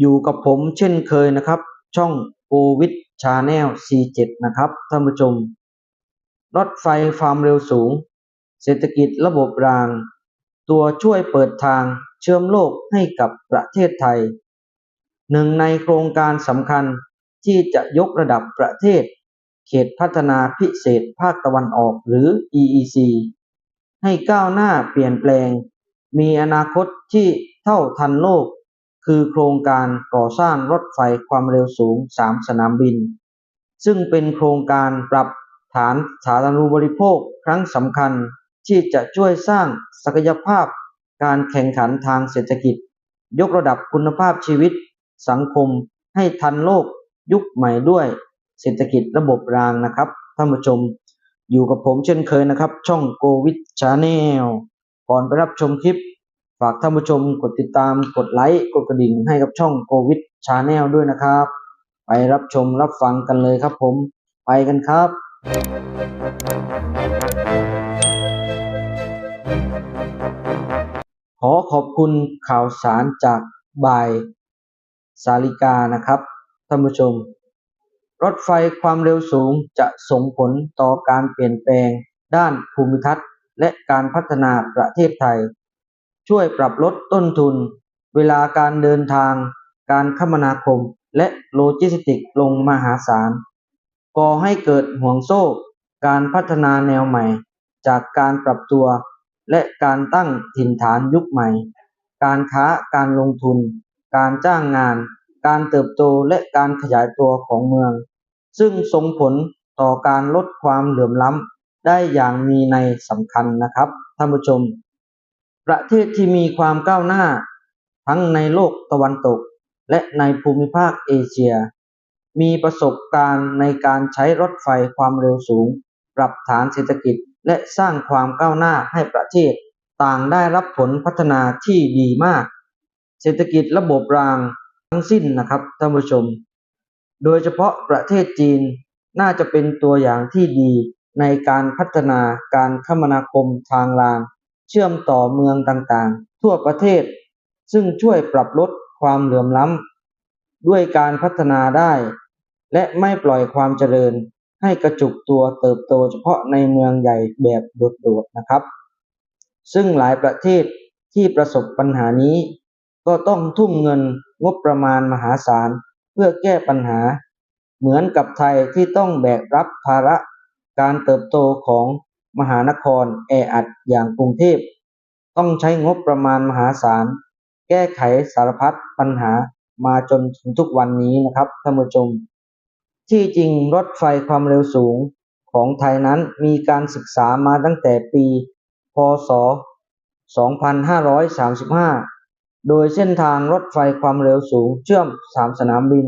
อยู่กับผมเช่นเคยนะครับ ช่องโควิดชาแนล C7 นะครับท่านผู้ชม รถไฟความเร็วสูง เศรษฐกิจระบบราง ตัวช่วยเปิดทางเชื่อมโลกให้กับประเทศไทย หนึ่งในโครงการสำคัญที่จะยกระดับประเทศ เขตพัฒนาพิเศษภาคตะวันออกหรือ EEC ให้ก้าวหน้าเปลี่ยนแปลง มีอนาคตที่เท่าทันโลก คือโครงการก่อสร้างรถไฟความเร็วสูง 3 สนามบิน ซึ่งเป็นโครงการปรับฐานสาธารณูปโภคครั้งสำคัญที่จะช่วยสร้างศักยภาพการแข่งขันทางเศรษฐกิจ ยกระดับคุณภาพชีวิตสังคมให้ทันโลกยุคใหม่ด้วยเศรษฐกิจระบบรางนะครับท่านผู้ชมอยู่กับผมเช่นเคยนะครับ ช่องโกวิดชาแนล ก่อนไปรับชมคลิป ฝากท่านผู้ชมกดติดตามกดไลค์กดกระดิ่งให้กับช่องโควิดชาแนลด้วยนะครับ ไปรับชมรับฟังกันเลยครับผมไปกันครับขอขอบคุณข่าวสารจากบายสาลิกานะครับท่านผู้ชม รถไฟความเร็วสูงจะส่งผลต่อการเปลี่ยนแปลงด้านภูมิทัศน์ และการพัฒนาประเทศไทย ช่วยปรับลดต้นทุน เวลาการเดินทาง การคมนาคม และโลจิสติกส์ลงมหาศาลก่อให้เกิดห่วงโซ่ การพัฒนาแนวใหม่ จากการปรับตัว และการตั้งถิ่นฐานยุคใหม่ การค้าการลงทุน การจ้างงาน การเติบโตและการขยายตัวของเมือง ซึ่งส่งผลต่อการลดความเหลื่อมล้ำ ได้อย่างมีในสำคัญนะครับท่านผู้ชม ประเทศที่มีความก้าวหน้า ทั้งในโลกตะวันตก และในภูมิภาคเอเชีย มีประสบการณ์ในการใช้รถไฟความเร็วสูง ปรับฐานเศรษฐกิจและสร้างความก้าวหน้าให้ประเทศ ต่างได้รับผลพัฒนาที่ดีมาก เศรษฐกิจระบบรางทั้งสิ้นนะครับท่านผู้ชม โดยเฉพาะประเทศจีนน่าจะเป็นตัวอย่างที่ดี ในการพัฒนาการคมนาคมทางราง เชื่อมต่อเมืองต่างๆ ทั่วประเทศ ซึ่งช่วยปรับลดความเหลื่อมล้ำด้วยการพัฒนาได้ และไม่ปล่อยความเจริญให้กระจุกตัวเติบโตเฉพาะในเมืองใหญ่แบบโดดๆนะครับ ซึ่งหลายประเทศที่ประสบปัญหานี้ ก็ต้องทุ่มเงินงบประมาณมหาศาล เพื่อแก้ปัญหา เหมือนกับไทยที่ต้องแบกรับภาระ การเติบโตของมหานครแออัดอย่างกรุงเทพ ต้องใช้งบประมาณมหาศาล แก้ไขสารพัดปัญหามาจนถึงทุกวันนี้นะครับท่านผู้ชม ที่จริงรถไฟความเร็วสูงของไทยนั้นมีการศึกษามาตั้งแต่ปี พศ 2535 โดยเส้นทางรถไฟความเร็วสูงเชื่อม 3 สนามบิน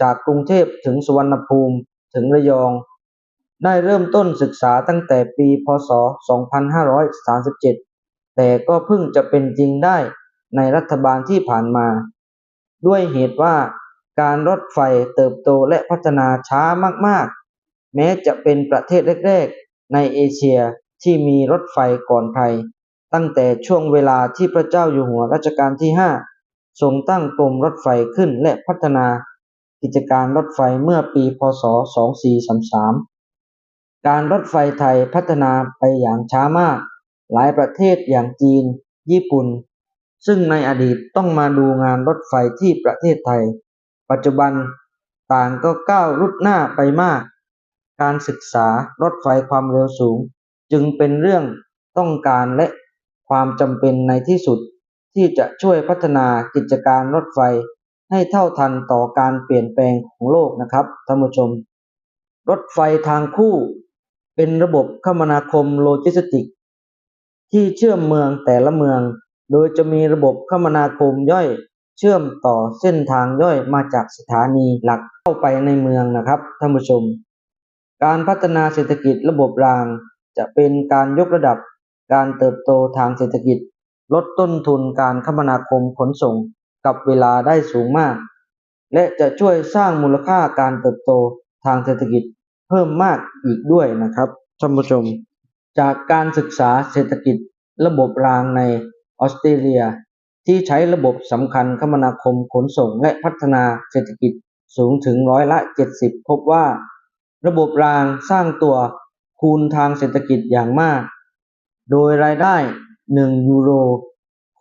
จากกรุงเทพถึงสุวรรณภูมิถึงระยอง ได้เริ่มต้นศึกษาตั้งแต่ปีพศ 2537 แต่ก็เพิ่งจะเป็นจริงได้ในรัฐบาลที่ผ่านมา ด้วยเหตุว่าการรถไฟเติบโตและพัฒนาช้ามากๆ แม้จะเป็นประเทศแรกๆ ในเอเชียที่มีรถไฟก่อนไทย ตั้งแต่ช่วงเวลาที่พระเจ้าอยู่หัวรัชกาลที่ 5 ทรงตั้งกรมรถไฟขึ้นและพัฒนากิจการรถไฟเมื่อปีพศ 2433 การรถไฟไทยพัฒนาไปอย่างช้ามาก หลายประเทศอย่างจีน ญี่ปุ่น ซึ่งในอดีตต้องมาดูงานรถไฟที่ประเทศไทย ปัจจุบันต่างก็ก้าวรุดหน้าไปมาก การศึกษารถไฟความเร็วสูง จึงเป็นเรื่องต้องการและความจำเป็นในที่สุดที่จะช่วยพัฒนากิจการรถไฟให้เท่าทันต่อการเปลี่ยนแปลงของโลกนะครับท่านผู้ชม รถไฟทางคู่ เป็นระบบคมนาคมโลจิสติก ที่เชื่อมเมืองแต่ละเมือง โดยจะมีระบบคมนาคมย่อยเชื่อมต่อเส้นทางย่อยมาจากสถานีหลักเข้าไปในเมืองนะครับท่านผู้ชม การพัฒนาเศรษฐกิจระบบราง จะเป็นการยกระดับการเติบโตทางเศรษฐกิจ ลดต้นทุนการคมนาคมขนส่งกับเวลาได้สูงมาก และจะช่วยสร้างมูลค่าการเติบโตทางเศรษฐกิจ เพิ่มมากอีกด้วยนะครับท่านผู้ชม จากการศึกษาเศรษฐกิจระบบรางในออสเตรเลีย ที่ใช้ระบบสำคัญคมนาคมขนส่งและพัฒนาเศรษฐกิจสูงถึงร้อยละ 70 พบว่า ระบบรางสร้างตัวคูณทางเศรษฐกิจอย่างมาก โดยรายได้ 1 ยูโร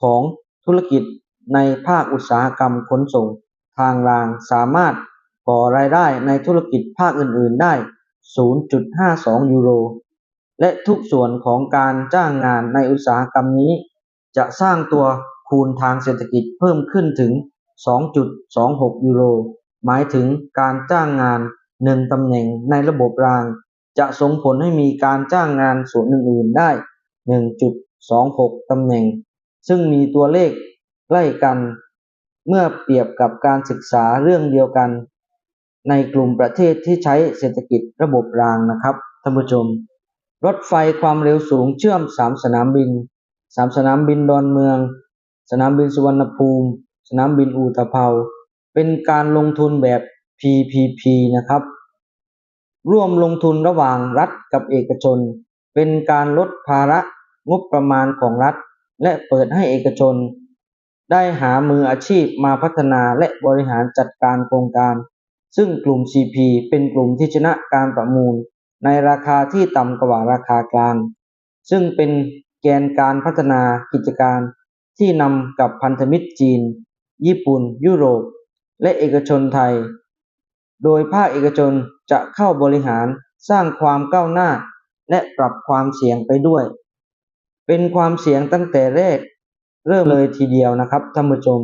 ของธุรกิจในภาคอุตสาหกรรมขนส่ง ทางรางสามารถก่อรายได้ในธุรกิจภาคอื่น ๆ ได้ 0.52 ยูโร และทุกส่วนของการจ้างงานในอุตสาหกรรมนี้ จะสร้างตัวคูณทางเศรษฐกิจเพิ่มขึ้นถึง 2.26 ยูโร หมายถึงการจ้างงานหนึ่งตำแหน่งในระบบราง จะส่งผลให้มีการจ้างงานส่วนอื่นๆได้ 1.26 ตำแหน่ง ซึ่งมีตัวเลขใกล้กัน เมื่อเปรียบกับการศึกษาเรื่องเดียวกัน ในกลุ่มประเทศที่ใช้เศรษฐกิจระบบรางนะครับท่านผู้ชม รถไฟความเร็วสูงเชื่อม 3 สนามบิน 3 สนามบินดอนเมือง สนามบินสุวรรณภูมิ สนามบินอูตะเภา เป็นการลงทุนแบบ PPP นะครับ ร่วมลงทุนระหว่างรัฐกับเอกชน เป็นการลดภาระงบประมาณของรัฐ และเปิดให้เอกชน ได้หามืออาชีพมาพัฒนาและบริหารจัดการโครงการ ซึ่งกลุ่ม CP เป็นกลุ่มที่ชนะการประมูล ในราคาที่ต่ำกว่าราคากลาง ซึ่งเป็นแกนการพัฒนากิจการที่นำกับพันธมิตรจีน ญี่ปุ่น ยุโรป และเอกชนไทย โดยภาคเอกชนจะเข้าบริหารสร้างความก้าวหน้า และปรับความเสี่ยงไปด้วย เป็นความเสี่ยงตั้งแต่แรก เริ่มเลยทีเดียวนะครับท่านผู้ชม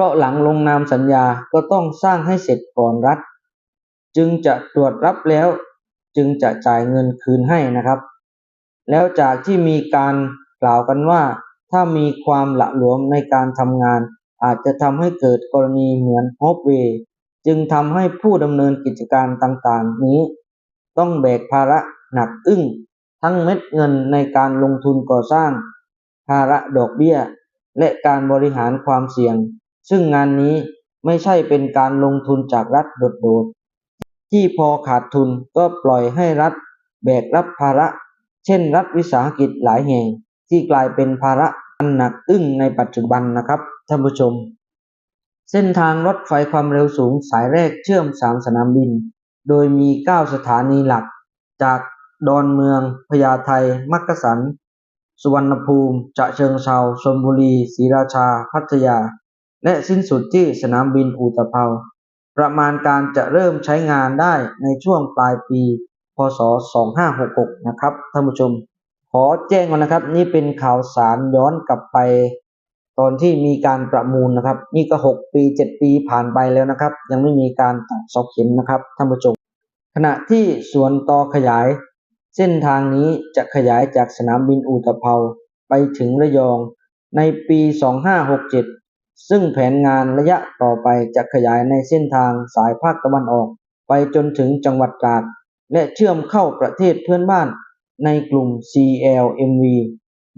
ราะหลังลงนามสัญญาก็ต้องสร้างให้เสร็จก่อนรัฐ จึงจะตรวจรับแล้ว จึงจะจ่ายเงินคืนให้นะครับ แล้วจากที่มีการกล่าวกันว่า ถ้ามีความหละหลวมในการทำงาน อาจจะทำให้เกิดกรณีเหมือนฮอปเวย์จึงทำให้ผู้ดำเนินกิจการต่างๆ นี้ ต้องแบกภาระหนักอึ้ง ทั้งเม็ดเงินในการลงทุนก่อสร้าง ภาระดอกเบี้ย และการบริหารความเสี่ยง ซึ่งงานนี้ไม่ใช่เป็นการลงทุนจากรัฐโดดๆ ที่พอขาดทุนก็ปล่อยให้รัฐแบกรับภาระ เช่นรัฐวิสาหกิจหลายแห่งที่กลายเป็นภาระอันหนักอึ้งในปัจจุบันนะครับท่านผู้ชม เส้นทางรถไฟความเร็วสูงสายแรกเชื่อม 3 สนามบิน โดยมี 9 สถานีหลัก จากดอนเมืองพญาไทมักกะสัน สุวรรณภูมิจะเชิงเซาชลบุรีศรีราชา พัทยา และสิ้นสุดที่สนามบินอูตะเภาประมาณการจะเริ่มใช้งานได้ในช่วงปลายปี พศ 2566 นะครับท่านผู้ชม ขอแจ้งก่อนนะครับ นี่เป็นข่าวสารย้อนกลับไป ตอนที่มีการประมูลนะครับ นี่ก็ 6 ปี 7 ปีผ่านไปแล้วนะครับ ยังไม่มีการตัดเสาเข็มนะครับท่านผู้ชม ขณะที่ส่วนต่อขยาย เส้นทางนี้จะขยายจากสนามบินอูตะเภาไปถึงระยองในปี 2567 ซึ่งแผนงานระยะต่อไปจะขยายในเส้นทางสายภาคตะวันออก ไปจนถึงจังหวัดตราดและเชื่อมเข้าประเทศเพื่อนบ้านในกลุ่ม CLMV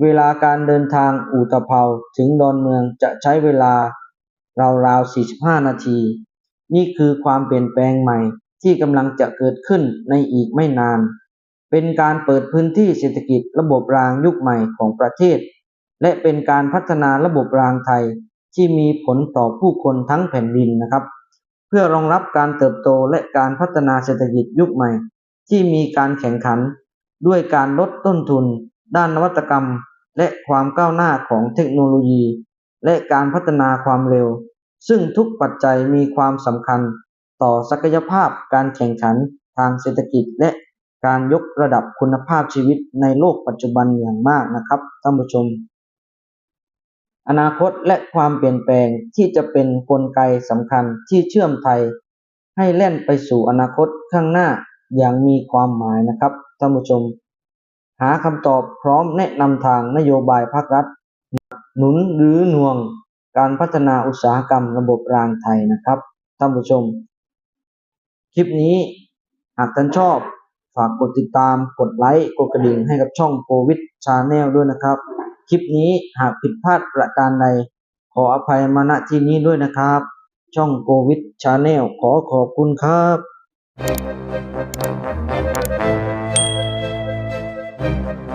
เวลาการเดินทางอูตะเภาถึงดอนเมืองจะใช้เวลาราวๆ 45 นาที นี่คือความเปลี่ยนแปลงใหม่ที่กำลังจะเกิดขึ้นในอีกไม่นาน เป็นการเปิดพื้นที่เศรษฐกิจระบบรางยุคใหม่ของประเทศ และเป็นการพัฒนาระบบรางไทย ที่มีผลต่อผู้คนทั้งแผ่นดินนะครับ เพื่อรองรับการเติบโตและการพัฒนาเศรษฐกิจยุคใหม่ ที่มีการแข่งขัน ด้วยการลดต้นทุน ด้านนวัตกรรม และความก้าวหน้าของเทคโนโลยี และการพัฒนาความเร็ว ซึ่งทุกปัจจัยมีความสำคัญต่อศักยภาพการแข่งขันทางเศรษฐกิจและการยกระดับคุณภาพชีวิตในโลกปัจจุบันอย่างมากนะครับท่านผู้ชม อนาคตและความเปลี่ยนแปลงที่จะเป็นนกลไกสำคัญที่เชื่อมไทย ให้แล่นไปสู่อนาคตข้างหน้าอย่างมีความหมายนะครับท่านผู้ชม หาคำตอบพร้อมแนะนำทางนโยบายภาครัฐ หนุนหรือหน่วงการพัฒนาอุตสาหกรรมระบบรางไทยนะครับท่านผู้ชม คลิปนี้หากท่านชอบฝากกดติดตามกดไลค์กดกระดิ่งให้กับช่องโควิดชาแนลด้วยนะครับ ลิปนี้หากผิดพลาดประการใด ขออภัยมาณที่นี้ด้วยนะครับ ช่องโควิดชาแนลขอขอบคุณครับ Thank